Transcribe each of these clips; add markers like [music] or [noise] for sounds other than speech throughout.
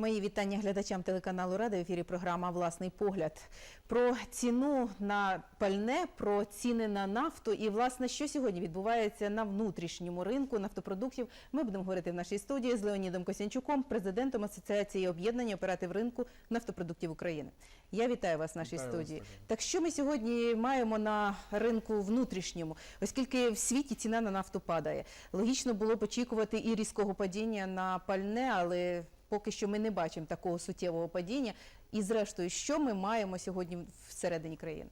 Мої вітання глядачам телеканалу Рада. В ефірі програма Власний погляд про ціну на пальне, про ціни на нафту і власне, що сьогодні відбувається на внутрішньому ринку нафтопродуктів. Ми будемо говорити в нашій студії з Леонідом Косянчуком, президентом Асоціації об'єднання оператив ринку нафтопродуктів України. Я вітаю вас в нашій Вітаю студії. Тетяна. Так що ми сьогодні маємо на ринку внутрішньому, оскільки в світі ціна на нафту падає. Логічно було б очікувати і різкого падіння на пальне, але поки що ми не бачимо такого суттєвого падіння. І зрештою, що ми маємо сьогодні всередині країни?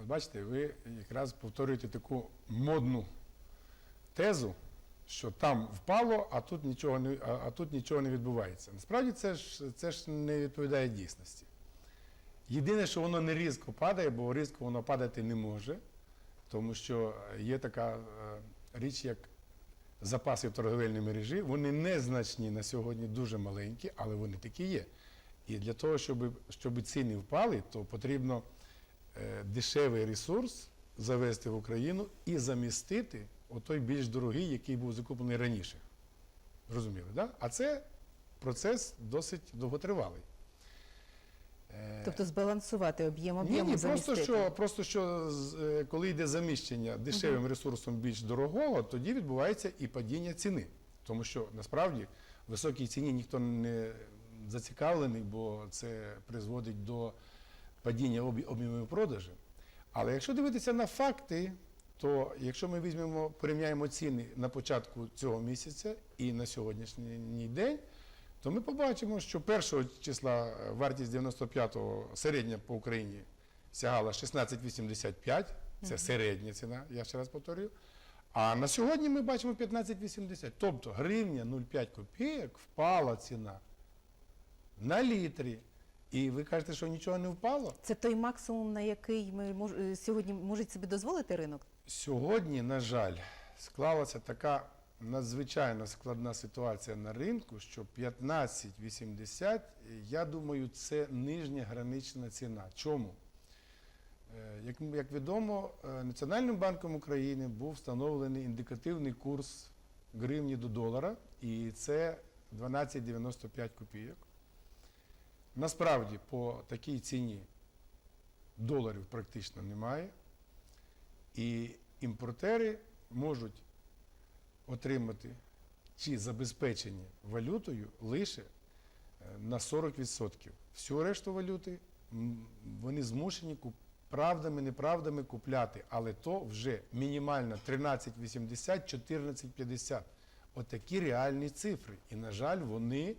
От бачите, ви якраз повторюєте таку модну тезу, що там впало, а тут нічого не, а, тут нічого не відбувається. Насправді це ж, це ж не відповідає дійсності. Єдине, що воно не різко падає, бо різко воно падати не може, тому що є така е, річ, як запаси в торговельній мережі. Вони незначні на сьогодні, дуже маленькі, але вони такі є. І для того, щоб, щоб ціни впали, то потрібно е, дешевий ресурс завести в Україну і замістити отой більш дорогий, який був закуплений раніше. Розуміли, да? А це процес досить довготривалий. Тобто збалансувати об'єм ні, об'єму ні, просто замістити. що, просто що з- е, коли йде заміщення дешевим ресурсом більш дорогого, тоді відбувається і падіння ціни. Тому що насправді в високій ціні ніхто не зацікавлений, бо це призводить до падіння обі- об'ємів продажу. Але якщо дивитися на факти, то якщо ми візьмемо, порівняємо ціни на початку цього місяця і на сьогоднішній день, то ми побачимо, що 1 числа е, вартість 95-го середня по Україні сягала 16,85, це середня ціна, я ще раз повторюю. А на сьогодні ми бачимо 15,80. Тобто гривня 0,5 копійок впала ціна на літрі. І ви кажете, що нічого не впало? Це той максимум, на який ми мож... е, сьогодні можуть собі дозволити ринок? Сьогодні, на жаль, склалася така надзвичайно складна ситуація на ринку, що 15,80, я думаю, це нижня гранична ціна. Чому? Е, Як, відомо, е, Національним банком України був встановлений індикативний курс гривні до долара, і це 12,95 копійок. Насправді, по такій ціні доларів практично немає. І імпортери можуть отримати чи забезпечення валютою лише е, на 40%. Всю решту валюти вони змушені правдами, неправдами купляти, але то вже мінімально 13,80, 14,50. Отакі реальні цифри. І, на жаль, вони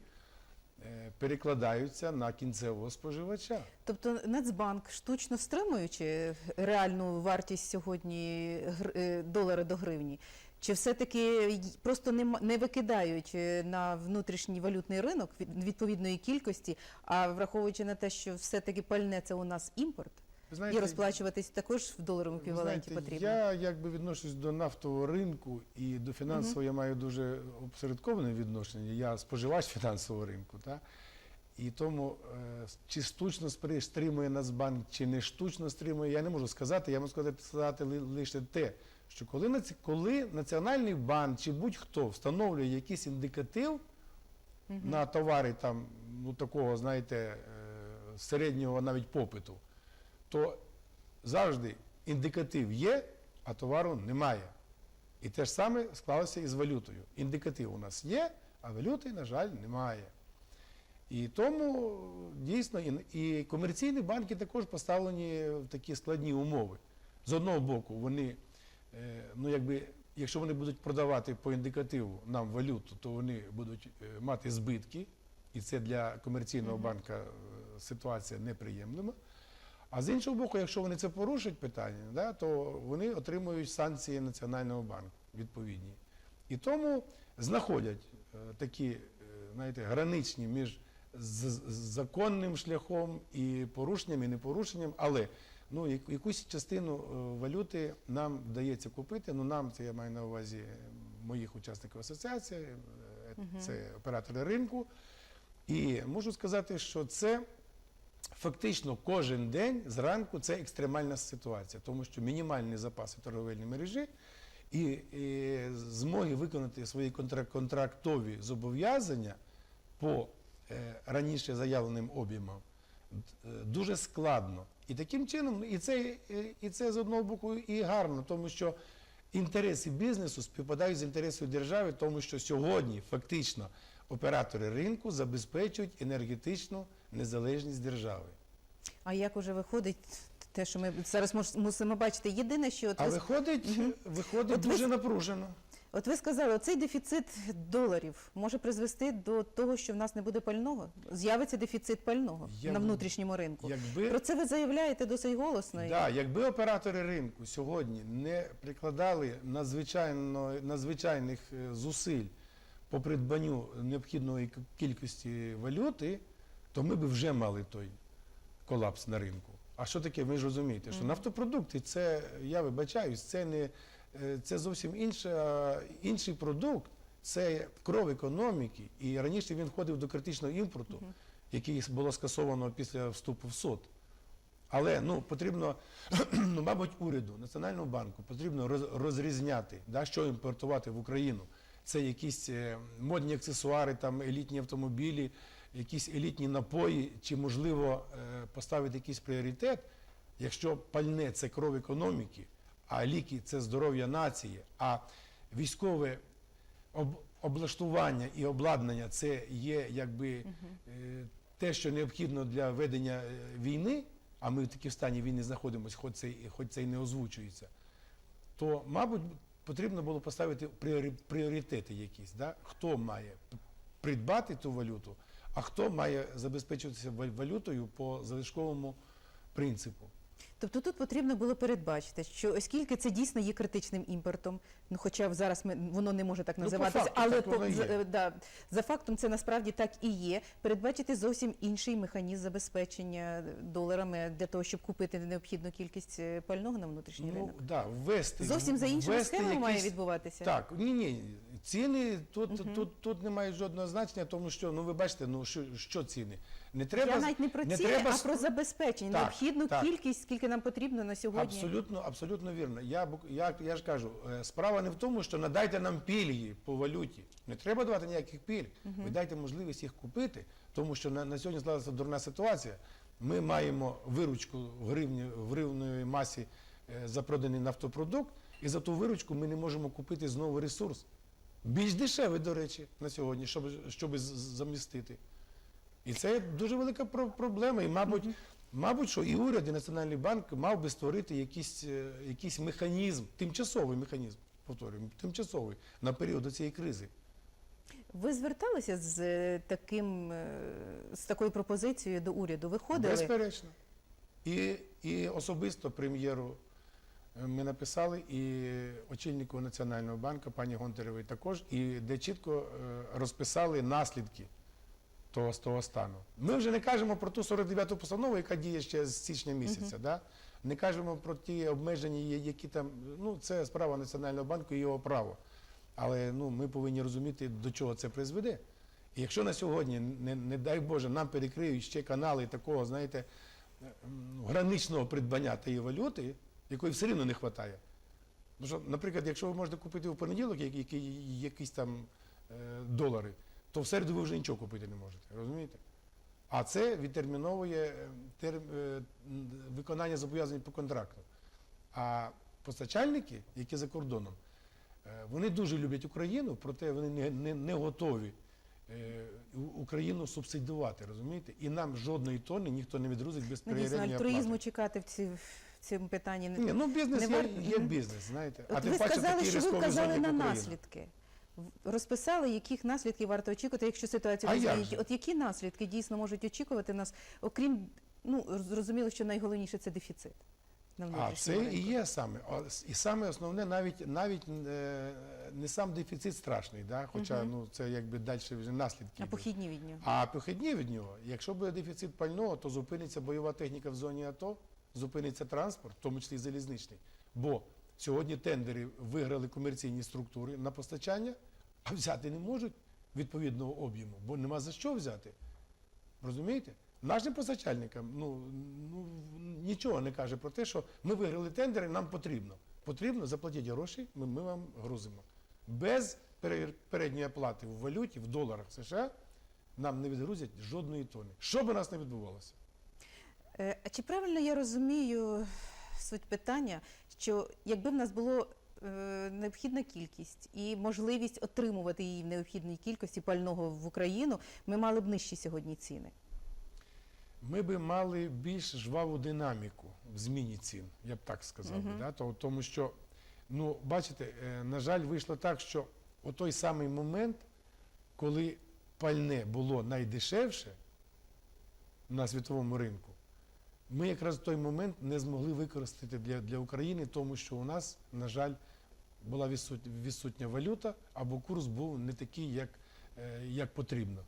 е, перекладаються на кінцевого споживача. Тобто Нацбанк, штучно стримуючи реальну вартість сьогодні е, долара до гривні, чи все-таки просто не, не викидають е, на внутрішній валютний ринок від- відповідної кількості, а враховуючи на те, що все-таки пальне це у нас імпорт, знаєте, і розплачуватись також в доларовому еквіваленті знаєте, потрібно. Я якби відношусь до нафтового ринку і до фінансового я маю дуже обсередковане відношення. Я споживач фінансового ринку. Та? І тому е, чи штучно стримує Нацбанк, чи не штучно стримує, я не можу сказати. Я можу сказати, сказати ли- лише те, що коли, наці- коли Національний банк чи будь-хто встановлює якийсь індикатив на товари там, ну, такого, знаєте, е, середнього навіть попиту, то завжди індикатив є, а товару немає. І те ж саме склалося і з валютою. Індикатив у нас є, а валюти, на жаль, немає. І тому дійсно і, і комерційні банки також поставлені в такі складні умови. З одного боку, вони, ну якби, якщо вони будуть продавати по індикативу нам валюту, то вони будуть е, мати збитки, і це для комерційного банка е, ситуація неприємлива. А з іншого боку, якщо вони це порушать питання, да, то вони отримують санкції Національного банку відповідні. І тому знаходять е, такі е, знаєте, граничні між законним шляхом і порушенням, і непорушенням, але ну, якусь частину е, валюти нам вдається купити. Ну нам це я маю на увазі е, моїх учасників асоціації, е, це оператори ринку. І можу сказати, що це фактично кожен день зранку це екстремальна ситуація, тому що мінімальні запаси торговельної мережі і, і змоги виконати свої контрак- контрактові зобов'язання по раніше заявленим е, дуже складно. І таким чином, і це, е, і це з одного боку і гарно, тому що інтереси бізнесу співпадають з інтересами держави, тому що сьогодні фактично оператори ринку забезпечують енергетичну незалежність держави. А як уже виходить те, що ми зараз мусимо бачити? Єдине, що от А ви, виходить, виходить От дуже с- напружено. От ви сказали, цей дефіцит доларів може призвести до того, що в нас не буде пального. З'явиться дефіцит пального Я на внутрішньому ринку. Якби Про це ви заявляєте досить голосно. Да, якби оператори ринку сьогодні не прикладали надзвичайно, надзвичайних е, зусиль по придбанню необхідної кількості валюти, то ми б вже мали той колапс на ринку. А що таке? Ви ж розумієте, що нафтопродукти це, я вибачаюсь, це не це зовсім інша, інший продукт, це кров економіки. І раніше він входив до критичного імпорту, Мгм. який було скасовано після вступу в СОД. Але ну потрібно, [clears throat] ну, мабуть, уряду, Національному банку потрібно роз- розрізняти, да, що імпортувати в Україну. Це якісь е, модні аксесуари, там елітні автомобілі, якісь елітні напої, чи можливо е, поставити якийсь пріоритет, якщо пальне це кров економіки, а ліки це здоров'я нації, а військове облаштування і обладнання це є якби е, те, що необхідно для ведення е, війни, а ми в такій стані війни знаходимося, хоч це, хоч це і не озвучується, то, мабуть, потрібно було поставити пріоритети якісь. Да? Хто має придбати ту валюту, а хто має забезпечуватися валютою по залишковому принципу. Тобто тут потрібно було передбачити, що оскільки це дійсно є критичним імпортом, ну хоча зараз ми, воно не може так Ну, по називатися, факту але так по, за, да, за фактом це насправді так і є. Передбачити зовсім інший механізм забезпечення доларами для того, щоб купити необхідну кількість е, пального на внутрішній Ну, ринок. да, ввести, Зовсім за іншими схемами має відбуватися. Так, ні, ні. Ціни тут, Мгм. тут, тут не мають жодного значення, тому що ну ви бачите, ну що, що ціни? Не треба Я навіть не про ціни, треба а про забезпечення, Так, необхідну так. кількість, скільки нам потрібно на сьогодні. Абсолютно, абсолютно вірно. Я, я, я ж кажу, е, справа не в тому, що надайте нам пільги по валюті. Не треба давати ніяких пільг. Ви дайте можливість їх купити, тому що на, на сьогодні склалася дурна ситуація. Ми маємо виручку в гривні, в гривної масі е, за проданий нафтопродукт, і за ту виручку ми не можемо купити знову ресурс. Більш дешевий, до речі, на сьогодні, щоб, щоб замістити. І це дуже велика про- проблема. І, мабуть, мабуть, що і уряд, і Національний банк мав би створити якийсь, е, якийсь механізм, тимчасовий механізм, повторюю, тимчасовий на період цієї кризи. Ви зверталися з е, таким е, з такою пропозицією до уряду? Виходили? Безперечно. І, і особисто прем'єру ми написали, і очільнику Національного банку, пані Гонтаревої також, і де чітко розписали наслідки того, з того стану. Ми вже не кажемо про ту 49-ту постанову, яка діє ще з січня місяця. Да? Не кажемо про ті обмеження, які там, ну це справа Національного банку і його право. Але ну, ми повинні розуміти, до чого це призведе. І якщо на сьогодні, не, не дай Боже, нам перекриють ще канали такого, знаєте, е, граничного придбання тієї валюти, якої все рівно не вистачає. Ну, що, наприклад, якщо ви можете купити в понеділок які, які, якісь там е, долари, то в середу ви вже нічого купити не можете, розумієте? А це відтерміновує е, тер, е, виконання зобов'язань по контракту. А постачальники, які за кордоном, е, вони дуже люблять Україну, проте вони не, не, не готові Україну субсидувати, розумієте? І нам жодної тонни ніхто не відрузить без Ну, дійсно, альтруїзму чекати в, ці, в цьому питанні. не- ну бізнес не є, варто- є бізнес, знаєте. От тим ви паче сказали, що ви вказали на наслідки. Розписали, яких наслідків варто очікувати, якщо ситуація змінить. От які наслідки дійсно можуть очікувати нас, окрім, ну, зрозуміло, що найголовніше це дефіцит А це ринку. і є саме. І саме основне, навіть навіть е, не сам дефіцит страшний, да? хоча Мгм. ну, це якби далі вже наслідки. А похідні від нього. А похідні від нього, якщо буде дефіцит пального, то зупиниться бойова техніка в зоні АТО, зупиниться транспорт, в тому числі залізничний. Бо сьогодні тендери виграли комерційні структури на постачання, а взяти не можуть відповідного об'єму, бо нема за що взяти. Розумієте? Нашим постачальникам ну, ну, нічого не каже про те, що ми виграли тендери, нам потрібно. Потрібно заплатити гроші, ми, ми вам грузимо. Без передньої оплати в валюті, в доларах США нам не відгрузять жодної тони. Що б у нас не відбувалося? Е, чи правильно я розумію суть питання, що якби в нас було е, необхідна кількість і можливість отримувати її в необхідній кількості пального в Україну, ми мали б нижчі сьогодні ціни? Ми би мали більш жваву динаміку в зміні цін, я б так сказав. Мгм. Да? То- Тому що, ну, бачите, е, на жаль, вийшло так, що у той самий момент, коли пальне було найдешевше на світовому ринку, ми якраз в той момент не змогли використати для, для України, тому що у нас, на жаль, була відсутня, відсутня валюта, або курс був не такий, як, е, як потрібно.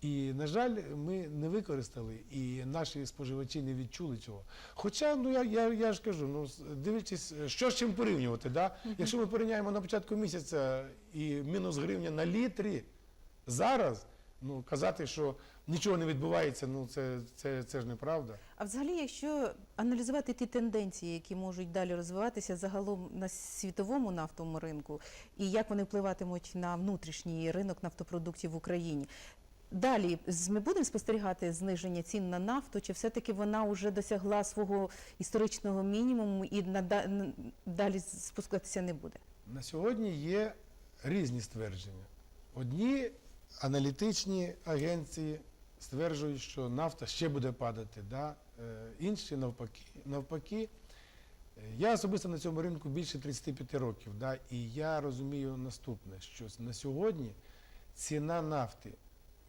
І, на жаль, ми не використали, і наші споживачі не відчули цього. Хоча, ну я, я, я ж кажу, ну дивлячись, що з чим порівнювати, да? якщо ми порівняємо на початку місяця і мінус гривня на літрі, зараз ну, казати, що нічого не відбувається, ну це, це, це ж неправда. А взагалі, якщо аналізувати ті тенденції, які можуть далі розвиватися загалом на світовому нафтовому ринку, і як вони впливатимуть на внутрішній ринок нафтопродуктів в Україні. Далі ми будемо спостерігати зниження цін на нафту, чи все-таки вона вже досягла свого історичного мінімуму і далі спускатися не буде? На сьогодні є різні ствердження. Одні аналітичні агенції стверджують, що нафта ще буде падати, да? е, інші навпаки. навпаки. Я особисто на цьому ринку більше 35 років, да? і я розумію наступне, що на сьогодні ціна нафти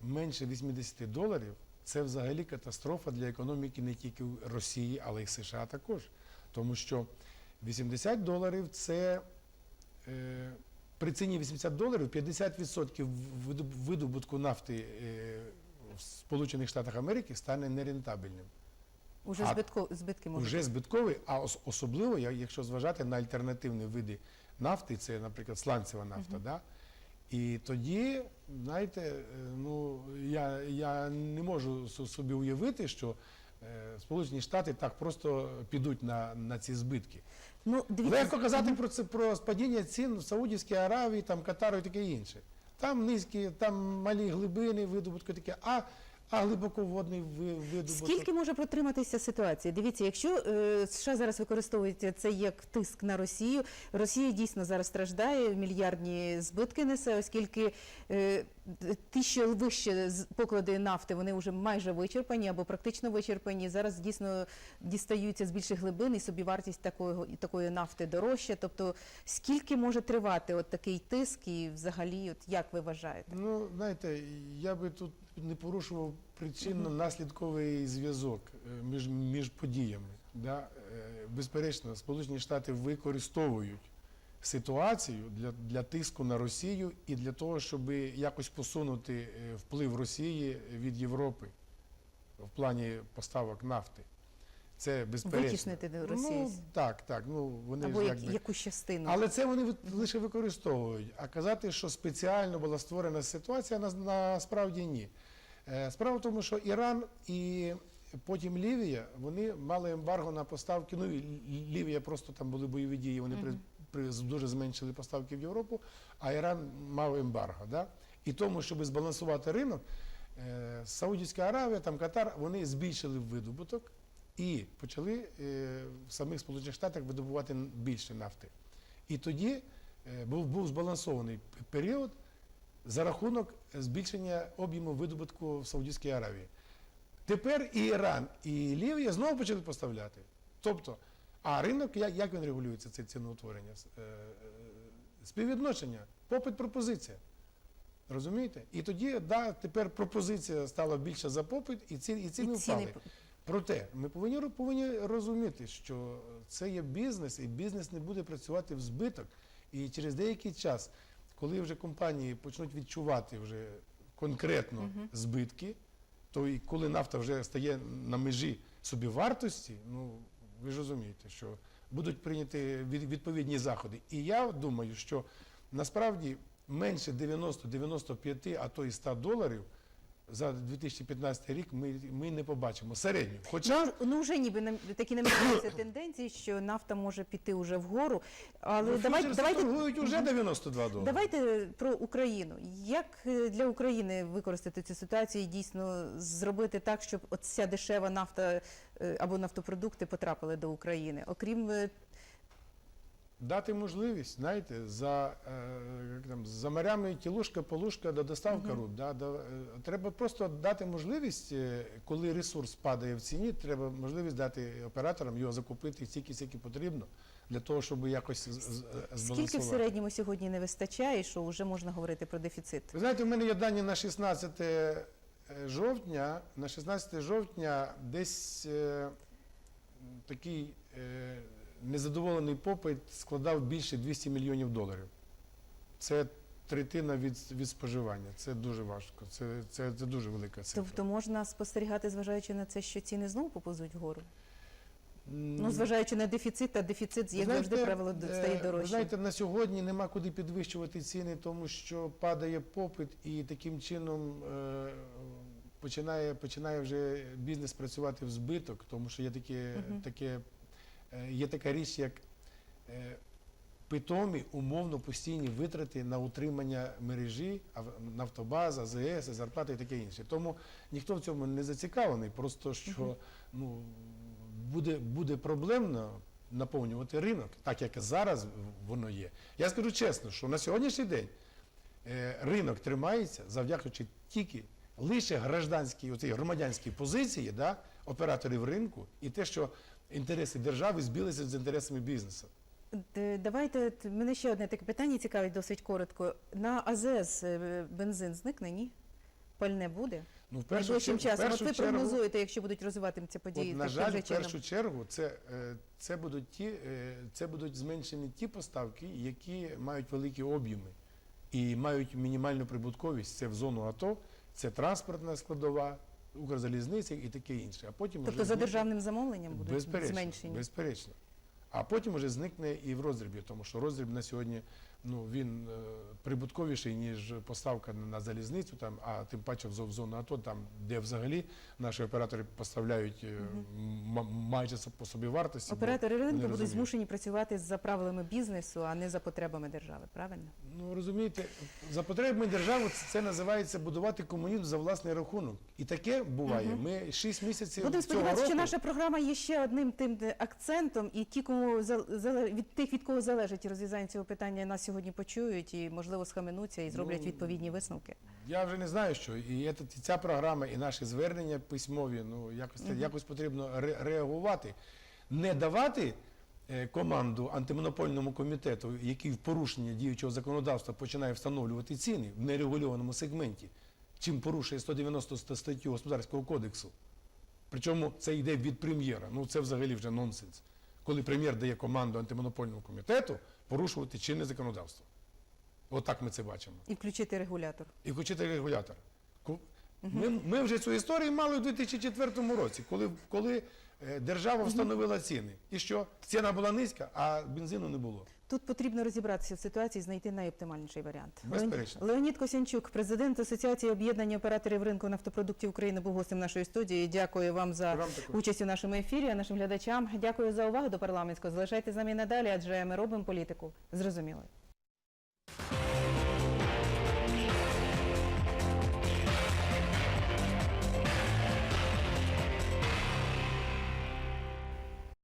менше 80 доларів це взагалі катастрофа для економіки не тільки Росії, але й США також. Тому що 80 доларів це е, при ціні 80 доларів 50% видобутку нафти е, в Сполучених Штатах Америки стане нерентабельним. Уже збитко, збитки можуть. Уже збитковий, а ос- особливо, якщо зважати на альтернативні види нафти, це, наприклад, сланцева нафта. Да? І тоді, знаєте, е, ну, я, я не можу собі уявити, що Сполучені Штати так просто підуть на, на ці збитки. Ну, дивіться, Легко казати про це про спадіння цін в Саудівській Аравії, там Катару і таке інше. Там низькі, там малі глибини видобутку таке, а, а глибоководний ви- видобуток. Скільки може протриматися ситуація? Дивіться, якщо е, США зараз використовують це як тиск на Росію, Росія дійсно зараз страждає, мільярдні збитки несе, оскільки е, ті, що вище поклади нафти, вони вже майже вичерпані або практично вичерпані. Зараз дійсно дістаються з більших глибин і собівартість такої, такої нафти дорожча. Тобто, скільки може тривати от такий тиск, і взагалі, от як ви вважаєте? Ну, знаєте, я би тут не порушував причинно-наслідковий зв'язок е, між, між подіями. Да? Е, Безперечно, Сполучені Штати використовують ситуацію для, для тиску на Росію і для того, щоб якось посунути е, вплив Росії від Європи в плані поставок нафти. Це безперечно. Витіснити до Росії. Ну, так, так. Ну, вони Або ж як, якби... якусь частину? Але це вони лише використовують. А казати, що спеціально була створена ситуація, на- насправді ні. Е, Справа в тому, що Іран і потім Лівія, вони мали ембарго на поставки. Ну, Лівія просто там були бойові дії, вони з- дуже зменшили поставки в Європу, а Іран мав ембарго. Да? І тому, щоб збалансувати ринок, е, Саудівська Аравія, там Катар, вони збільшили видобуток і почали е, в самих Сполучених Штатах видобувати більше нафти. І тоді е, був, був збалансований період за рахунок збільшення об'єму видобутку в Саудівській Аравії. Тепер і Іран, і Лівія знову почали поставляти. Тобто, а ринок, як, як він регулюється, це ціноутворення? Е, е, Співвідношення, попит, пропозиція. Розумієте? І тоді, да, тепер пропозиція стала більша за попит, і ціни, і ціни І ціни впали. Проте ми повинні, повинні розуміти, що це є бізнес, і бізнес не буде працювати в збиток. І через деякий час, коли вже компанії почнуть відчувати вже конкретно збитки, то і коли нафта вже стає на межі собівартості, ну ви ж розумієте, що будуть прийняті від- відповідні заходи. І я думаю, що насправді менше 90-95, а то і 100 доларів за 2015 рік ми, ми не побачимо середню. Хоча Ну, ну вже ніби такі намічаються тенденції, що нафта може піти уже вгору. Але ну, давайте, давайте, торгують уже 92 долари. давайте про Україну. Як е, для України використати цю ситуацію і дійсно зробити так, щоб ця дешева нафта е, або нафтопродукти потрапили до України? Окрім е, Дати можливість, знаєте, за, е, як там, за морями тілушка, полушка до доставка руб. Да, до, е, треба просто дати можливість, е, коли ресурс падає в ціні, треба можливість дати операторам його закупити стільки, скільки потрібно, для того, щоб якось з- з- скільки в середньому сьогодні не вистачає, що вже можна говорити про дефіцит? Ви знаєте, в мене є дані на 16 жовтня. На 16 жовтня десь е, такий е, незадоволений попит складав більше 200 мільйонів доларів. Це третина від, від споживання. Це дуже важко. Це, це, це дуже велика цифра. Тобто можна спостерігати, зважаючи на це, що ціни знову поповзуть вгору? Ну, зважаючи на дефіцит, а дефіцит, як завжди, правило, е, стає дорожче. знаєте, на сьогодні нема куди підвищувати ціни, тому що падає попит і таким чином е, починає, починає вже бізнес працювати в збиток, тому що є, таке, Мгм. таке, є така річ, як е, питомі умовно постійні витрати на утримання мережі, Нафтобаза, АЗС, зарплати і таке інше. Тому ніхто в цьому не зацікавлений, просто що ну, буде, буде проблемно наповнювати ринок, так як зараз воно є. Я скажу чесно, що на сьогоднішній день е, ринок тримається завдячуючи тільки лише гражданській, громадянській позиції да, операторів ринку і те, що інтереси держави збилися з інтересами бізнесу. Давайте мене ще одне таке питання цікавить досить коротко. На АЗС е, бензин зникне, ні? Пальне буде? Ну, в першу, Найближчим в часом. От першу ви чергу, прогнозуєте, якщо будуть розвиватися події От, на жаль, в чином. першу чергу це, е, це, будуть ті, е, це будуть зменшені ті поставки, які мають великі об'єми і мають мінімальну прибутковість. Це в зону АТО, це транспортна складова, Укрзалізниця і таке інше. А потім Тобто за державним замовленням будуть безперечно, зменшені? безперечно. А потім вже зникне і в роздрібі, тому що роздріб на сьогодні ну, він е, прибутковіший, ніж поставка на, на залізницю, там, а тим паче в зо- зону АТО, там, де взагалі наші оператори поставляють е, майже по собі вартості. Оператори ринку будуть розуміють. змушені працювати за правилами бізнесу, а не за потребами держави, правильно? Ну розумієте, за потребами держави це, це називається будувати комунізм за власний рахунок. І таке буває. Мгм. Ми 6 місяців Будемо сподіватися, що наша програма є ще одним тим акцентом, і ті, кому від тих, від кого залежить розв'язання цього питання, нас сьогодні почують і, можливо, схаменуться і зроблять Ну, відповідні висновки. Я вже не знаю, що і ця програма, і наші звернення письмові, ну якось Мгм. якось потрібно ре- реагувати, не давати е, команду антимонопольному комітету, який в порушення діючого законодавства починає встановлювати ціни в нерегульованому сегменті, чим порушує 190 статтю господарського кодексу. Причому це йде від прем'єра. Ну це взагалі вже нонсенс. Коли прем'єр дає команду антимонопольному комітету порушувати чинне законодавство. Отак ми це бачимо І включити регулятор. і включити регулятор. Ми, ми вже цю історію мали у 2004 році, коли, коли е, держава встановила ціни. І що? Ціна була низька, а бензину не було. Тут потрібно розібратися в ситуації і знайти найоптимальніший варіант. Безперечно. Леонід Косянчук, президент Асоціації об'єднання операторів ринку нафтопродуктів України, був гостем нашої студії. Дякую вам за Вам участь у нашому ефірі. А нашим глядачам дякую за увагу до парламентського. Залишайтесь з нами надалі, адже ми робимо політику зрозумілою.